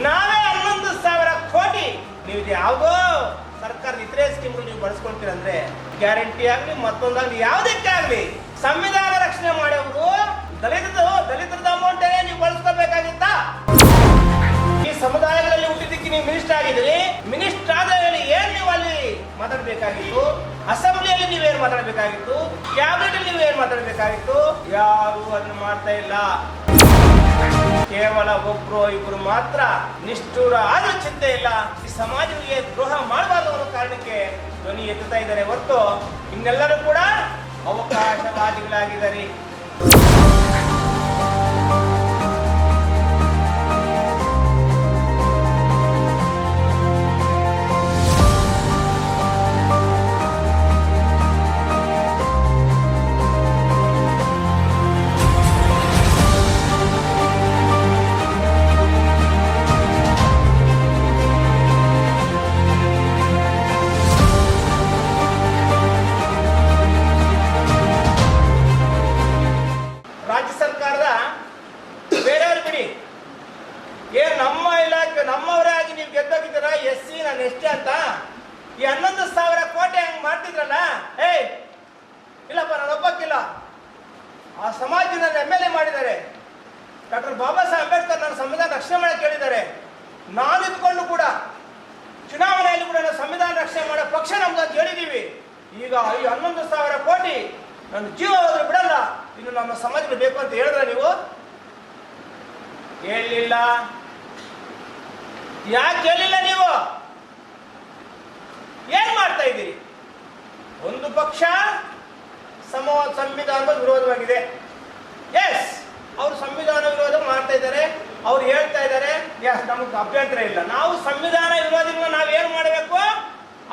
ನಾವೇ ಹನ್ನೊಂದು ಸಾವಿರ ಕೋಟಿ ನೀವು ಯಾವುದೋ ಸರ್ಕಾರದ ಇತರೆ ಸ್ಕೀಮ್ಗಳು ನೀವು ಬಳಸ್ಕೊಳ್ತೀರಂದ್ರೆ ಗ್ಯಾರಂಟಿ ಆಗಲಿ, ಮತ್ತೊಂದಾಗಲಿ ಯಾವುದಕ್ಕೆ ಆಗಲಿ ಸಂವಿಧಾನ ರಕ್ಷಣೆ ಮಾಡೋರು ದಲಿತರು ದಲಿತರದ ಅಮೌಂಟ್ ನೀವು ಬಳಸ್ಕೋಬೇಕಾಗಿತ್ತ ಈ ಸಮುದಾಯಗಳಲ್ಲಿ ಹುಟ್ಟಿದ್ದಕ್ಕೆ ನೀವು ಮಿನಿಸ್ಟರ್ ಆಗಿದ್ರಿ ಮಿನಿಸ್ಟರ್ ಆದ ಏನ್ ನೀವು ಅಲ್ಲಿ ಮಾತಾಡ್ಬೇಕಾಗಿತ್ತು? ಅಸೆಂಬ್ಲಿಯಲ್ಲಿ ನೀವೇನ್ ಮಾತಾಡ್ಬೇಕಾಗಿತ್ತು? ಕ್ಯಾಬಿನೆಟ್ ಅಲ್ಲಿ ನೀವೇನ್ ಮಾತಾಡ್ಬೇಕಾಗಿತ್ತು? ಯಾರು ಅದನ್ನ ಮಾಡ್ತಾ ಇಲ್ಲ. ಕೇವಲ ಒಬ್ರು ಇಬ್ರು ಮಾತ್ರ ನಿಷ್ಠೂರ ಆದ್ರೂ ಚಿಂತೆ ಇಲ್ಲ. ಈ ಸಮಾಜಕ್ಕೆ ದ್ರೋಹ ಮಾಡಬಾರ್ದು ಅನ್ನೋ ಕಾರಣಕ್ಕೆ ಧ್ವನಿ ಎತ್ತುತ್ತಾ ಇದ್ದಾರೆ ಹೊರತು ಇನ್ನೆಲ್ಲರೂ ಕೂಡ ಅವಕಾಶವಾದಿಗಳಾಗಿದ್ದಾರೆ. ಎಂ ಎಂ ಎಲ್ ಎ ಮಾಡಿದ್ದಾರೆ. ಡಾಕ್ಟರ್ ಬಾಬಾ ಸಾಹೇಬ್ ಅಂಬೇಡ್ಕರ್ ನನ್ನ ಸಂವಿಧಾನ ರಕ್ಷಣೆ ಮಾಡಕ್ಕೆ ಹೇಳಿದ್ದಾರೆ ನಾನು ಇದ್ಕೊಂಡು ಕೂಡ ಚುನಾವಣೆಯಲ್ಲಿ ಕೂಡ ನಾನು ಸಂವಿಧಾನ ರಕ್ಷಣೆ ಮಾಡೋ ಪಕ್ಷ ನಮ್ದು ಅಂತ ಹೇಳಿದ್ದೀವಿ ಈಗ ಈ ಹನ್ನೊಂದು ಸಾವಿರ ಕೋಟಿ ನನ್ನ ಜೀವ ಹೋದ್ರೆ ಬಿಡಲ್ಲ. ಇನ್ನು ನಮ್ಮ ಸಮಾಜಕ್ಕೆ ಬೇಕು ಅಂತ ಹೇಳಿದ್ರೆ ನೀವು? ಹೇಳಲಿಲ್ಲ ಯಾಕೆ ಹೇಳಿಲ್ಲ ನೀವು? ಏನ್ ಮಾಡ್ತಾ ಇದ್ದೀರಿ? ಒಂದು ಪಕ್ಷ ಸಮ ಸಂವಿಧಾನದ ವಿರೋಧವಾಗಿದೆ. ಎಸ್ ಅವರು ಸಂವಿಧಾನ ವಿರೋಧ ಮಾಡ್ತಾ ಇದ್ದಾರೆ. ಅವ್ರು ಹೇಳ್ತಾ ಇದ್ದಾರೆ. ಎಸ್ ನಮಗೆ ಅಭ್ಯಂತರ ಇಲ್ಲ. ನಾವು ಸಂವಿಧಾನ ವಿರೋಧಿಗಳನ್ನ ನಾವು ಏನ್ ಮಾಡಬೇಕು?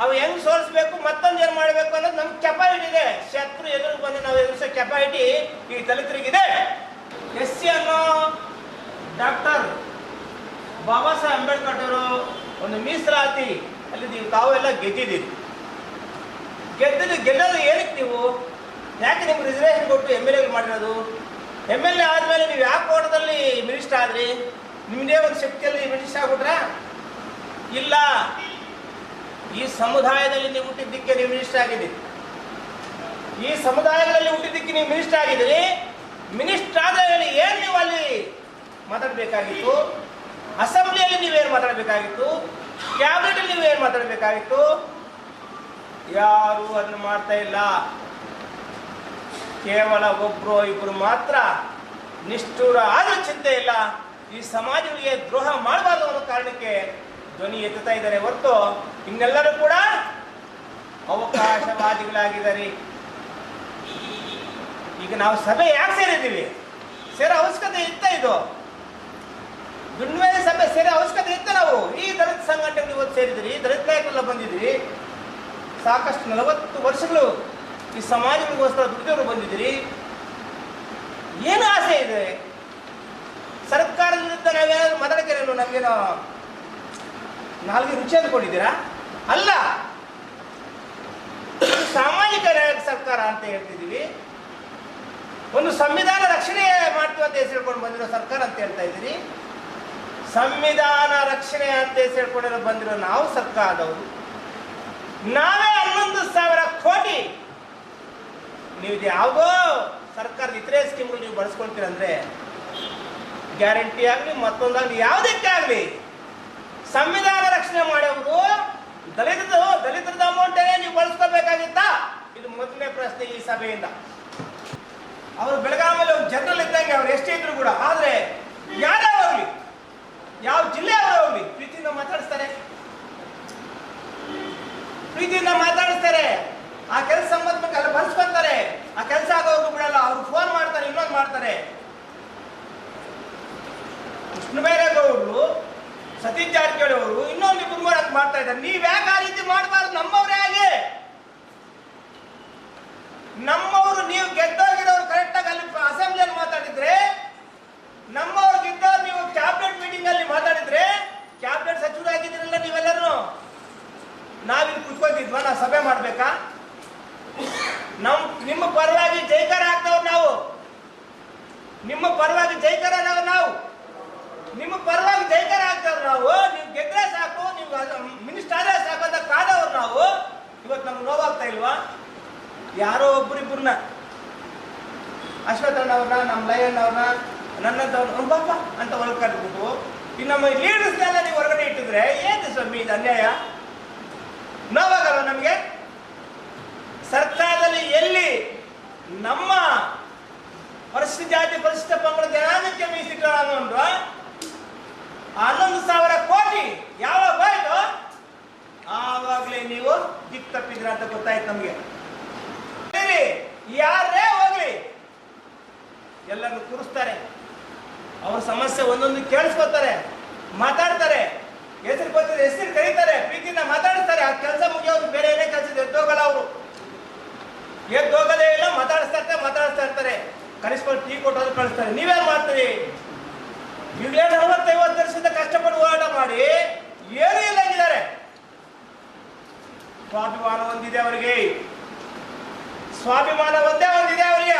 ಅವು ಹೆಂಗ್ ಸೋಲಿಸ್ಬೇಕು? ಮತ್ತೊಂದು ಏನ್ ಮಾಡಬೇಕು ಅನ್ನೋದು ನಮ್ಗೆ ಕೆಪಾಯಿಟಿ ಇದೆ. ಶತ್ರು ಎದುರು ಬಂದು ನಾವು ಎದುರಿಸೋ ಕೆಪಾಯಿಟಿ ಈ ದಲಿತರಿಗಿದೆ. ಎಸ್ ಸಿ ಅನ್ನೋ ಡಾಕ್ಟರ್ ಬಾಬಾ ಸಾಹೇಬ್ ಅಂಬೇಡ್ಕರ್ ಅವರು ಒಂದು ಮೀಸಲಾತಿ ಅಲ್ಲಿ ನೀವು ತಾವೆಲ್ಲ ಗೆದ್ದಿದ್ದೀರಿ. ಗೆದ್ದಿದ್ದು ಗೆಲ್ಲೋದು ಏನಕ್ಕೆ ನೀವು? ಯಾಕೆ ನಿಮ್ಗೆ ರಿಸರ್ವೇಷನ್ ಕೊಟ್ಟು ಎಂ ಎಲ್ ಎಲ್ ಮಾಡಿರೋದು? ಎಂ ಎಲ್ ಎ ಆದಮೇಲೆ ನೀವು ಯಾವ ಕೋಟದಲ್ಲಿ ಮಿನಿಸ್ಟರ್ ಆದ್ರಿ? ನಿಮ್ಮದೇ ಒಂದು ಶಕ್ತಿಯಲ್ಲಿ ಮಿನಿಸ್ಟರ್ ಆಗ್ಬಿಟ್ರಾ? ಇಲ್ಲ. ಈ ಸಮುದಾಯದಲ್ಲಿ ನೀವು ಹುಟ್ಟಿದ್ದಕ್ಕೆ ನೀವು ಮಿನಿಸ್ಟರ್ ಆಗಿದ್ದೀರಿ. ಈ ಸಮುದಾಯಗಳಲ್ಲಿ ಹುಟ್ಟಿದ್ದಕ್ಕೆ ನೀವು ಮಿನಿಸ್ಟರ್ ಆಗಿದ್ದೀರಿ. ಮಿನಿಸ್ಟರ್ ಆದ ಮೇಲೆ ಏನು ನೀವು ಅಲ್ಲಿ ಮಾತಾಡಬೇಕಾಗಿತ್ತು? ಅಸೆಂಬ್ಲಿಯಲ್ಲಿ ನೀವೇನು ಮಾತಾಡಬೇಕಾಗಿತ್ತು? ಕ್ಯಾಬಿನೆಟ್ ಅಲ್ಲಿ ನೀವೇನು ಮಾತಾಡಬೇಕಾಗಿತ್ತು? ಯಾರು ಅದನ್ನು ಮಾಡ್ತಾ ಇಲ್ಲ. ಕೇವಲ ಒಬ್ರು ಇಬ್ರು ಮಾತ್ರ ನಿಷ್ಠುರ ಆದರೂ ಚಿಂತೆ ಇಲ್ಲ. ಈ ಸಮಾಜಗಳಿಗೆ ದ್ರೋಹ ಮಾಡಬಾರ್ದು ಅನ್ನೋ ಕಾರಣಕ್ಕೆ ಧ್ವನಿ ಎತ್ತುತ್ತಾ ಇದ್ದಾರೆ. ಹೊರತು ಇನ್ನೆಲ್ಲರೂ ಕೂಡ ಅವಕಾಶವಾದಿಗಳಾಗಿದ್ದಾರೆ. ಈಗ ನಾವು ಸಭೆ ಯಾಕೆ ಸೇರಿದ್ದೀವಿ? ಸೇರೋ ಅವಶ್ಯಕತೆ ಇತ್ತ ಇದು? ದುಂಡ್ಮೇಲೆ ಸಭೆ ಸೇರೋ ಅವಶ್ಯಕತೆ ಇತ್ತ ನಾವು? ಈ ದಲಿತ ಸಂಘಟನೆಗಳು ಇವತ್ತು ಸೇರಿದ್ರಿ ದಲಿತ ನಾಯಕರೆಲ್ಲ ಬಂದಿದ್ರಿ ಸಾಕಷ್ಟು ನಲವತ್ತು ವರ್ಷಗಳು ಈ ಸಮಾಜಕ್ಕೋಸ್ಕರ ದುಡಿದವರು ಬಂದಿದ್ದೀರಿ? ಏನು ಆಸೆ ಇದೆ? ಸರ್ಕಾರದ ವಿರುದ್ಧ ನಾವೇನಾದ್ರು ಮಾತಾಡ್ತೀರೇನು ನಮಗೇನೋ ನಾಲ್ಗೆ ರುಚಿ ಅಂದ್ಕೊಂಡಿದ್ದೀರಾ? ಅಲ್ಲ ಸಾಮಾಜಿಕ ನ್ಯಾಯ ಸರ್ಕಾರ ಅಂತ ಹೇಳ್ತಿದ್ದೀವಿ. ಒಂದು ಸಂವಿಧಾನ ರಕ್ಷಣೆ ಮಾಡ್ತೀವಿ ಅಂತ ಹೇಳ್ಕೊಂಡು ಬಂದಿರೋ ಸರ್ಕಾರ ಅಂತ ಹೇಳ್ತಾ ಇದ್ದೀರಿ. ಸಂವಿಧಾನ ರಕ್ಷಣೆ ಅಂತ ಹೇಳ್ಕೊಂಡಿರೋ ಬಂದಿರೋ ನಾವು ಸರ್ಕಾರದವರು. ನಾವೇ ಹನ್ನೊಂದು ಸಾವಿರ ಕೋಟಿ ನೀವು ಇದು ಯಾವುದೋ ಸರ್ಕಾರದ ಇತರೆ ಸ್ಕೀಮ್ಗಳು ನೀವು ಬಳಸ್ಕೊಳ್ತೀರಂದ್ರೆ ಗ್ಯಾರಂಟಿ ಆಗಲಿ ಮತ್ತೊಂದಾಗಲಿ ಯಾವುದಕ್ಕೆ ಆಗಲಿ, ಸಂವಿಧಾನ ರಕ್ಷಣೆ ಮಾಡೋದು ದಲಿತರು ದಲಿತರದ ಅಮೌಂಟೇ ನೀವು ಬಳಸ್ಕೋಬೇಕಾಗಿತ್ತ? ಇದು ಮೊದಲನೇ ಪ್ರಶ್ನೆ ಈ ಸಭೆಯಿಂದ. ಅವರು ಬೆಳಗಾವಿಯಲ್ಲಿ ಒಂದು ಜನರಲ್ ಇದ್ದಂಗೆ ಅವ್ರು ಎಷ್ಟೇ ಇದ್ರು ಕೂಡ, ಆದ್ರೆ ಯಾರೇ ಹೋಗ್ಲಿ ಯಾವ ಜಿಲ್ಲೆ ಅವರು ಹೋಗ್ಲಿ ಪ್ರೀತಿಯಿಂದ ಮಾತಾಡಿಸ್ತಾರೆ. ಪ್ರೀತಿಯಿಂದ ಮಾತಾಡಿಸ್ತಾರೆ. ಆ ಕೆಲಸ ಸಂಬಂಧಕ್ಕೆ ಅಲ್ಲಿ ಬರ್ಸ್ಕೊಂತಾರೆ ಆ ಕೆಲಸ ಆಗೋದು ಬಿಡಲ್ಲ ಅವ್ರು ಫೋನ್ ಮಾಡ್ತಾರೆ. ಕೃಷ್ಣಬೈರೇಗೌಡರು ಸತೀಶ್ ಜಾರಕಿಹೊಳಿ ಅವರು ಇನ್ನೊಂದು ಮಾಡಕ್ ಮಾಡ್ತಾ ಇದ್ದಾರೆ. ನೀವ್ ಯಾಕೆ ಆ ರೀತಿ ಮಾಡಬಾರ್ದು? ನಮ್ಮವರೇ ಆಗಿ ನಮ್ಮವರು ನೀವು ಗೆದ್ದೋಗಿರೋರು ಕರೆಕ್ಟಾಗಿ ಅಲ್ಲಿ ಅಸೆಂಬ್ಲಿಯಲ್ಲಿ ಮಾತಾಡಿದ್ರೆ, ನಮ್ಮವ್ರು ಗೆದ್ದವ್ರು ನೀವು ಕ್ಯಾಬಿನೆಟ್ ಮೀಟಿಂಗ್ ಅಲ್ಲಿ ಮಾತಾಡಿದ್ರೆ ಕ್ಯಾಬಿನೆಟ್ ಸಚಿವರಾಗಿದ್ದೀರಲ್ಲ ನೀವೆಲ್ಲರೂ? ನಾವಿಲ್ಲಿ ಕುತ್ಕೊಂಡಿದ್ವಾ ನಾವು ಸಭೆ ಮಾಡ್ಬೇಕಾ? ನಮ್, ನಿಮ್ಮ ಪರವಾಗಿ ಜೈಕಾರ ಆಗ್ತವ್ರು ನಾವು. ನಿಮ್ಮ ಪರವಾಗಿ ಜೈಕರಾದವ ನಾವು. ನಿಮ್ಮ ಪರವಾಗಿ ಜೈಕಾರ ಆಗ್ತವ್ರು ನಾವು. ನೀವು ಗೆದ್ರೆ ಸಾಕು, ನೀವು ಮಿನಿಸ್ಟರ್ ಆದ್ರೆ ಸಾಕು ಅಂತ ಕಾದವ್ರು ನಾವು. ಇವತ್ತು ನಮ್ಗೆ ನೋವಾಗ್ತಾ ಇಲ್ವಾ? ಯಾರೋ ಒಬ್ಬರಿಬ್ಬರನ್ನ ಅಶ್ವಥಣ್ಣವ್ರನ್ನ ನಮ್ಮ ಲಯಣ್ಣವ್ರನ್ನ ನನ್ನಂತವ್ರು ಬಾಪ ಅಂತ ಹೊರಗೆ ಕರೆದ್ಬಿಟ್ಟು ಇನ್ನು ನಮ್ಮ ಲೀಡರ್ಸ್ನೆಲ್ಲ ನೀವು ಹೊರಗಡೆ ಇಟ್ಟಿದ್ರೆ ಏನು ಸ್ವಾಮಿ ಇದು ಅನ್ಯಾಯ? ನೋವಾಗಲ್ಲ ನಮಗೆ? ಸರ್ಕಾರದಲ್ಲಿ ಎಲ್ಲಿ ನಮ್ಮ ಪರಿಶಿಷ್ಟ ಜಾತಿ, ಪರಿಶಿಷ್ಟ ಪಂಗಡ ಜನಾಂಗಕ್ಕೆ ಮೀಸಿಟ್ಟರು ಹನ್ನೊಂದು ಸಾವಿರ ಕೋಟಿ ಯಾವಾಗ ಹೋಯ್ತು? ಆವಾಗಲೇ ನೀವು ದಿಕ್ ತಪ್ಪಿದ್ರ ಅಂತ ಗೊತ್ತಾಯ್ತು ನಮಗೆ. ಯಾರೇ ಹೋಗ್ಲಿ, ಎಲ್ಲರನ್ನು ಕೂರಿಸ್ತಾರೆ. ಅವ್ರ ಸಮಸ್ಯೆ ಒಂದೊಂದು ಕೇಳಿಸ್ಕೊತಾರೆ, ಮಾತಾಡ್ತಾರೆ. ಹೆಸರು ಗೊತ್ತಿದೆ ಹೆಸರು ಕರೀತಾರೆ ಪ್ರೀತಿನ ಮಾತಾಡಿಸ್ತಾರೆ. ಆ ಕೆಲಸ ಮುಗಿಯೋದು ಬೇರೆ ಏನೇ ಕೆಲಸ ಎದ್ದೋಗಲ್ಲ ಅವರು. ಎದ್ದೋಗದೇ ಇಲ್ಲ, ಮಾತಾಡಿಸ್ತಾ ಇರ್ತಾರೆ ಮಾತಾಡಿಸ್ತಾ ಇರ್ತಾರೆ. ಕಲಿಸ್ಕೊಂಡು ಟೀ ಕೊಟ್ಟು ಕಳಿಸ್ತಾರೆ ನೀವೇನ್ ಮಾಡ್ತೀರಿ? ಈಗಲೇ ನಲವತ್ತೈವತ್ತು ವರ್ಷದಿಂದ ಕಷ್ಟಪಟ್ಟು ಹೋರಾಟ ಮಾಡಿ ಏನೂ ಇಲ್ಲ ಇದ್ದಾರೆ ಸ್ವಾಭಿಮಾನ ಒಂದಿದೆ ಅವರಿಗೆ. ಸ್ವಾಭಿಮಾನ ಒಂದೇ ಒಂದಿದೆ ಅವರಿಗೆ.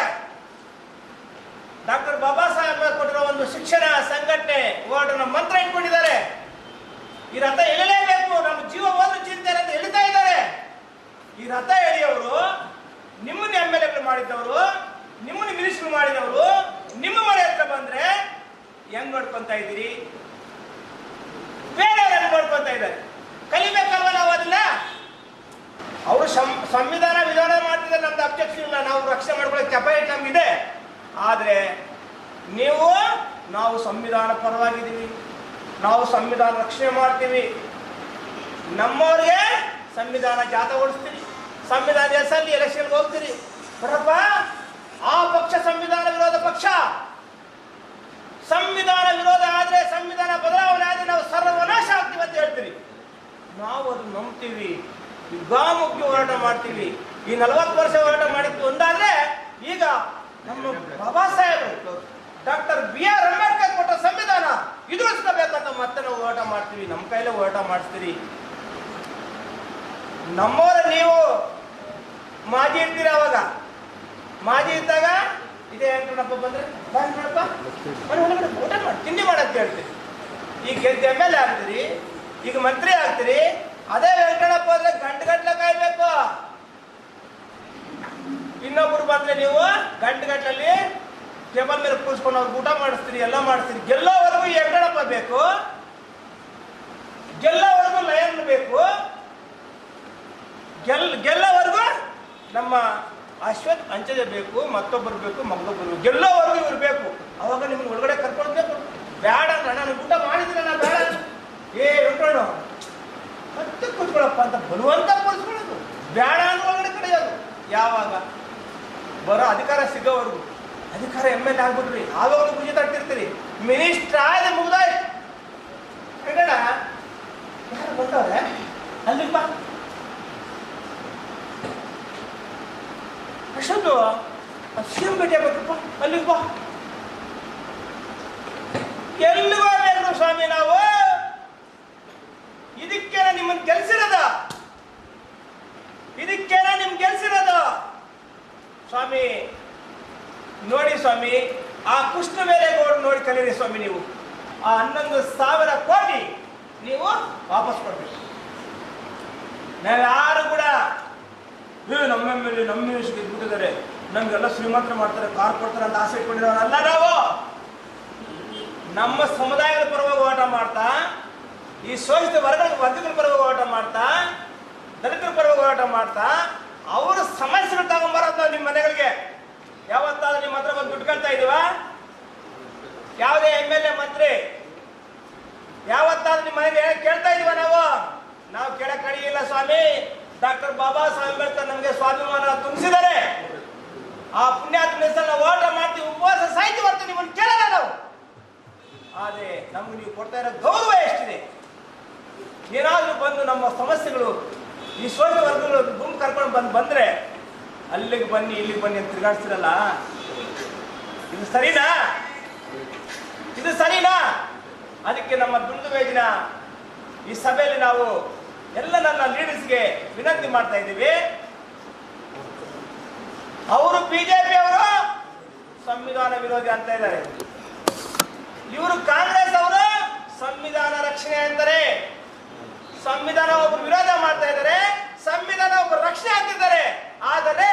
ಡಾಕ್ಟರ್ ಬಾಬಾ ಸಾಹೇಬ್ ಕೊಟ್ಟಿರೋ ಒಂದು ಶಿಕ್ಷಣ ಸಂಘಟನೆ ಹೋರಾಟನ ಮಂತ್ರ ಇಟ್ಕೊಂಡಿದ್ದಾರೆ. ಈ ರಥ ಎಳಿಲೇಬೇಕು. ನಮ್ಮ ಜೀವ ಒಂದು ಚಿಂತೆ ಅಂತ ಎಳಿತಾ ಇದ್ದಾರೆ. ಈ ರಥ ಎಳೆಯವರು ನಿಮ್ಮನ್ನ ಎಂ ಎಲ್ ಎಗಳು ಮಾಡಿದ್ದವರು ನಿಮ್ಮನ್ನ ಮಿನಿಸ್ಟರ್ ಮಾಡಿದವರು ನಿಮ್ಮ ಮನೆ ಹತ್ರ ಬಂದ್ರೆ ಹೆಂಗ್ ನೋಡ್ಕೊಂತ ಇದ್ದೀರಿ? ಬೇರೆಯವರನ್ನು ಹೆಂಗ್ ನೋಡ್ಕೊಂತ ಇದ್ದಾರೆ. ಕಲಿಬೇಕಲ್ವ ನಾವು ಅದನ್ನ ಅವರು ಸಂವಿಧಾನ ವಿಧಾನ ಮಾಡ್ತಿದ್ರೆ ನಮ್ದು ಅಬ್ಜೆಕ್ಷನ್ ಇಲ್ಲ ನಾವು ರಕ್ಷಣೆ ಮಾಡ್ಕೊಳ್ಳೋಕೆ ಕೆಪಾಸಿಟಿ ನಮ್ಗಿದೆ. ಆದರೆ ನೀವು, ನಾವು ಸಂವಿಧಾನ ಪರವಾಗಿದ್ದೀವಿ. ನಾವು ಸಂವಿಧಾನ ರಕ್ಷಣೆ ಮಾಡ್ತೀವಿ. ನಮ್ಮವ್ರಿಗೆ ಸಂವಿಧಾನ ಜಾತ ಸಂವಿಧಾನ ಹೆಸರಲ್ಲಿ ಎಲೆಕ್ಷನ್ಗೆ ಹೋಗ್ತೀರಿ. ಬರಪ್ಪ ಆ ಪಕ್ಷ ಸಂವಿಧಾನ ವಿರೋಧ ಪಕ್ಷ. ಸಂವಿಧಾನ ವಿರೋಧ ಆದ್ರೆ ಸಂವಿಧಾನ ಬದಲಾವಣೆ ಆದ್ರೆ ನಾವು ಸರ್ವನಾಶ ಆಗ್ತೀವಿ ಅಂತ ಹೇಳ್ತೀರಿ. ನಾವು ಅದು ನಂಬ್ತೀವಿ. ಯುಗಾಮುಖಿ ಹೋರಾಟ ಮಾಡ್ತೀವಿ. ಈ ನಲವತ್ತು ವರ್ಷ ಹೋರಾಟ ಮಾಡಿದ್ದು ಒಂದಾದ್ರೆ ಈಗ ನಮ್ಮ ಬಾಬಾ ಸಾಹೇಬರು ಡಾಕ್ಟರ್ ಬಿ ಆರ್ ಅಂಬೇಡ್ಕರ್ ಕೊಟ್ಟ ಸಂವಿಧಾನ ಎದುರಿಸ್ಕೋಬೇಕಂತ ಮತ್ತೆ ನಾವು ಹೋರಾಟ ಮಾಡ್ತೀವಿ. ನಮ್ಮ ಕೈಲೇ ಹೋರಾಟ ಮಾಡಿಸ್ತೀರಿ. ನಮ್ಮವರ ನೀವು ಮಾಜಿ ಇರ್ತೀರ ಅವಾಗ? ಮಾಜಿ ಇದ್ದಾಗ ಇದೇ ವೆಂಕಟಪ್ಪ ಬಂದ್ರೆ? ಬಾ ನೋಡಪ್ಪ ಮನೆ ಊಟ ಮಾಡಿ. ತಿಂಡಿ ಮಾಡಂತ ಹೇಳ್ತೀರಿ ಈಗ ಗೆದ್ದ ಎಂ ಎಲ್ ಎ ಆಗ್ತೀರಿ, ಈಗ ಮಂತ್ರಿ ಆಗ್ತೀರಿ, ಅದೇ ವೆಂಕಟಪ್ಪ ಅಂದ್ರೆ ಗಂಟು ಗಂಟ್ಲೆ ಕಾಯ್ಬೇಕು. ಇನ್ನೊಬ್ರು ಬಂದ್ರೆ ನೀವು ಗಂಟು ಗಂಟ್ಲಲ್ಲಿ ಟೇಬಲ್ ಮೇಲೆ ಕೂರಿಸ್ಕೊಂಡು ಅವ್ರಿಗೆ ಊಟ ಮಾಡಿಸ್ತೀರಿ, ಎಲ್ಲ ಮಾಡಿಸ್ತೀರಿ. ಗೆಲ್ಲೋವರೆಗೂ ವೆಂಕಟಪ್ಪ ಬೇಕು. ಗೆಲ್ಲೋವರೆಗೂ ಲಯನ್ ಬೇಕು. ಗೆಲ್, ಗೆಲ್ಲೋವರೆಗೂ ನಮ್ಮ ಅಶ್ವಥ್ ಅಂಚದೆ ಬೇಕು, ಮತ್ತೊಬ್ಬರು ಬೇಕು ಮತ್ತೊಬ್ಬರು ಬೇಕು. ಗೆಲ್ಲೋವರೆಗೂ ಇವ್ರು ಬೇಕು. ಅವಾಗ ನಿಮ್ಗೆ ಒಳಗಡೆ ಕರ್ಕೊಳ್ಬೇಕು ಬೇಡ ಅಂದ್ರೆ ನಾನು ಊಟ ಮಾಡಿದ್ರೆ ನಾನು ಬೇಡ ಏ ವೆಂಕಣ್ಣ ಮತ್ತೆ ಕೂತ್ಕೊಳ್ಳಪ್ಪ ಅಂತ ಬಲವಂತ ಕೂರಿಸ್ಕೊಳ್ಳೋದು ಬೇಡ ಅಂದ್ರೆ ಒಳಗಡೆ ಕಡೆಯೋದು. ಯಾವಾಗ? ಬರೋ ಅಧಿಕಾರ ಸಿಗೋವರೆಗೂ. ಅಧಿಕಾರ ಎಂ ಎಲ್ ಆಗ್ಬಿಟ್ರಿ. ಆವಾಗಲೂ ಖುಷಿ ತಟ್ಟಿರ್ತೀರಿ. ಮಿನಿಸ್ಟರ್ ಆದ ಮುಗ್ದಾಯ್ತು ಯಾರು ಬರ್ತಾವ್ರೆ ಅಲ್ಲಿಗೆ ಬಾ. ಅಷ್ಟೊಂದು ಸಿಎಂ ಭೇಟಿ ಆಗ್ಬೇಕಪ್ಪ ಅಲ್ಲಿಗೆ ಬಾ. ಎಲ್ಲಿಗೆ ಸ್ವಾಮಿ ನಾವು? ಇದಕ್ಕೇನ ನಿಮ್ಮನ್ನು ಕೆಲಸಿರದ ಇದಕ್ಕೇನ ನಿಮ್ ಕೆಲಸಿರದ ಸ್ವಾಮಿ, ನೋಡಿ ಸ್ವಾಮಿ, ಆ ಕೃಷ್ಣ ಬೇರೆಗೌಡ ನೋಡಿ ಕಲೀರಿ ಸ್ವಾಮಿ ನೀವು. ಆ ಹನ್ನೊಂದು ಸಾವಿರ ಕೋಟಿ ನೀವು ವಾಪಸ್ ಕೊಡ್ಬೇಕು. ನಾವ್ಯಾರು ಕೂಡ ಏ ನಮ್ಮ ಮೇಲೆ ನಮ್ಮ ಮಿನಿಸ್ಟರ್ ಗೆದ್ಬಿಟ್ಟಿದ್ದಾರೆ ನಮಗೆಲ್ಲ ಶ್ರೀಮಂತ್ರ ಮಾಡ್ತಾರೆ, ಕಾರ್ ಕೊಡ್ತಾರೆ ಅಂತ ಆಸೆ ಇಟ್ಕೊಂಡಿರೋರಲ್ಲ ನಾವು? ನಮ್ಮ ಸಮುದಾಯದ ಪರವಾಗಿ ಹೋರಾಟ ಮಾಡ್ತಾ, ಈ ಶೋಷಿತ ವರ್ಗ, ವರ್ಗಗಳ ಪರವಾಗಿ ಹೋರಾಟ ಮಾಡ್ತಾ, ದಲಿತರ ಪರವಾಗಿ ಹೋರಾಟ ಮಾಡ್ತಾ, ಅವರ ಸಮಸ್ಯೆಗಳು ತಗೊಂಬರೋದು ನಾವು ನಿಮ್ಮ ಮನೆಗಳಿಗೆ. ಯಾವತ್ತಾದ್ರೂ ನಿಮ್ಮ ಹತ್ರ ಬಂದು ದುಡ್ಡು ಕಳ್ತಾ ಇದೀವ? ಯಾವುದೇ ಎಂ ಎಲ್ ಎ ಮಂತ್ರಿ, ಯಾವತ್ತಾದ್ರೂ ನಿಮ್ಮ ಮನೆಗೆ ಕೇಳ್ತಾ ಇದೀವ ನಾವು? ನಾವು ಕೇಳಕ್ ಇಲ್ಲ ಸ್ವಾಮಿ. ಡಾಕ್ಟರ್ ಬಾಬಾ ಸಾಹೇಬ್ ಅಂಬೇಡ್ಕರ್ ನಮಗೆ ಸ್ವಾಭಿಮಾನ ತುಂಬಿಸಿದರೆ ಆ ಪುಣ್ಯಾತ್ಮ ಹೆಸರನ್ನ ಓಟ ಮಾಡ್ತೀವಿ, ಉಪವಾಸ ಸಾಹಿತ್ಯ ಬರ್ತೀವಿ ನಿಮ್ಮನ್ನು ಕೇಳಲ್ಲ ನಾವು. ಆದರೆ ನಮ್ಗೆ ನೀವು ಕೊಡ್ತಾ ಇರೋ ಗೌರವ ಎಷ್ಟಿದೆ? ಏನಾದರೂ ಬಂದು ನಮ್ಮ ಸಮಸ್ಯೆಗಳು, ಈ ಶೋಷ ವರ್ಗಗಳು ಗುಂಪು ಕರ್ಕೊಂಡು ಬಂದು ಬಂದರೆ ಅಲ್ಲಿಗೆ ಬನ್ನಿ, ಇಲ್ಲಿಗೆ ಬನ್ನಿ ಅಂತ ತಿರುಗಾಡ್ಸಿರಲ್ಲ? ಇದು ಸರಿನಾ? ಇದು ಸರಿನಾ? ಅದಕ್ಕೆ ನಮ್ಮ ದುಂಡು ವೇದಿನ ಈ ಸಭೆಯಲ್ಲಿ ನಾವು ಎಲ್ಲ ನನ್ನ ಲೀಡರ್ಸ್ಗೆ ವಿನಂತಿ ಮಾಡ್ತಾ ಇದ್ದೀವಿ. ಅವರು ಬಿಜೆಪಿ ಅವರು ಸಂವಿಧಾನ ವಿರೋಧಿ ಅಂತ ಇದ್ದಾರೆ. ಇವರು ಕಾಂಗ್ರೆಸ್ ಅವರು ಸಂವಿಧಾನ ರಕ್ಷಣೆ ಅಂತಾರೆ. ಸಂವಿಧಾನ ಒಬ್ಬರು ವಿರೋಧ ಮಾಡ್ತಾ ಇದ್ದಾರೆ, ಸಂವಿಧಾನ ಒಬ್ಬರು ರಕ್ಷಣೆ ಅಂತಿದ್ದಾರೆ ಆದರೆ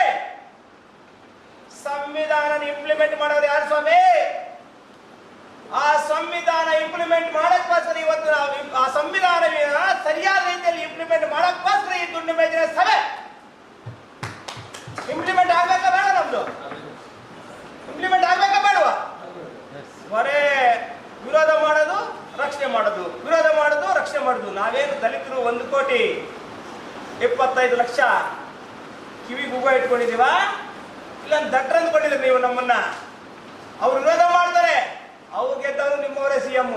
ಸಂವಿಧಾನ ಇಂಪ್ಲಿಮೆಂಟ್ ಮಾಡೋದು ಯಾರು ಸ್ವಾಮಿ? ಆ ಸಂವಿಧಾನ ಇಂಪ್ಲಿಮೆಂಟ್ ಮಾಡಕ್ಕೋಸ್ಕರ ಇವತ್ತು ಆ ಸಂವಿಧಾನವನ್ನ ಸರಿಯಾದ ರೀತಿಯಲ್ಲಿ ಇಂಪ್ಲಿಮೆಂಟ್ ಮಾಡಕ್ಕೋಸ್ಕರ ಈ ದುಂಡು ಮೇಜಿನ ಸಭೆ. ಇಂಪ್ಲಿಮೆಂಟ್ ಆಗ್ಬೇಕಾ ಬೇಡ ನಮ್ದು? ಇಂಪ್ಲಿಮೆಂಟ್ ಆಗ್ಬೇಕಾ ಬೇಡವಾ? ಬರೇ ವಿರೋಧ ಮಾಡೋದು, ರಕ್ಷಣೆ ಮಾಡೋದು. ವಿರೋಧ ಮಾಡೋದು, ರಕ್ಷಣೆ ಮಾಡೋದು. ನಾವೇನು ದಲಿತರು ಒಂದು ಕೋಟಿ ಇಪ್ಪತ್ತೈದು ಲಕ್ಷ ಕಿವಿ ಗುಬ್ಬ ಇಟ್ಕೊಂಡಿದೀವ ಇಲ್ಲ ದಟ್ರ ಅಂದ್ಕೊಂಡಿಲ್ಲ ನೀವು ನಮ್ಮನ್ನ? ಅವ್ರು ಗೆದ್ದವರು ನಿಮ್ಮವರೇ ಸಿ ಎಂ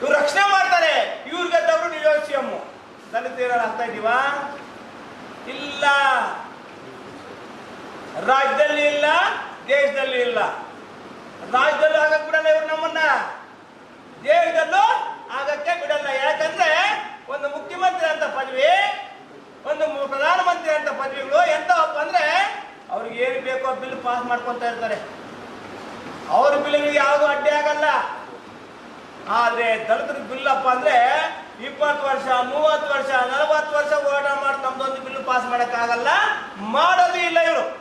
ಇವ್ರು ರಕ್ಷಣೆ ಮಾಡ್ತಾರೆ. ಇವ್ರು ಗೆದ್ದವರು ನೀವೇ ಸಿ ಎಂ ದಲಿತ ಆಗ್ತಾ ಇದ್ದೀವಾ? ಇಲ್ಲ. ರಾಜ್ಯದಲ್ಲಿ ಇಲ್ಲ, ದೇಶದಲ್ಲಿ ಇಲ್ಲ. ರಾಜ್ಯದಲ್ಲೂ ಆಗಕ್ ಬಿಡಲ್ಲ ಇವ್ರು ನಮ್ಮನ್ನ. ದೇಶದಲ್ಲೂ ಆಗಕ್ಕೆ ಬಿಡಲ್ಲ. ಯಾಕಂದ್ರೆ ಒಂದು ಮುಖ್ಯಮಂತ್ರಿ ಅಂತ ಪದವಿ, ಒಂದು ಪ್ರಧಾನಮಂತ್ರಿ ಅಂತ ಪದವಿಗಳು ಎಂತವಪ್ಪ ಅಂದ್ರೆ ಅವ್ರಿಗೆ ಏನು ಬೇಕೋ ಬಿಲ್ ಪಾಸ್ ಮಾಡ್ಕೊತಾ ಇರ್ತಾರೆ ಅವ್ರ ಬಿಲ್ಗಳಿಗೆ ಯಾವುದು ಅಡ್ಡಿ ಆಗಲ್ಲ ಆದ್ರೆ ದಲಿತರ ಬಿಲ್ಲಪ್ಪ ಅಂದ್ರೆ ಇಪ್ಪತ್ತು ವರ್ಷ, ಮೂವತ್ತು ವರ್ಷ, ನಲವತ್ತು ವರ್ಷ ಹೋರಾಟ ಮಾಡಿ ತಮ್ದೊಂದು ಬಿಲ್ ಪಾಸ್ ಮಾಡಕ್ ಆಗಲ್ಲ ಮಾಡೋದು ಇಲ್ಲ ಇವರು.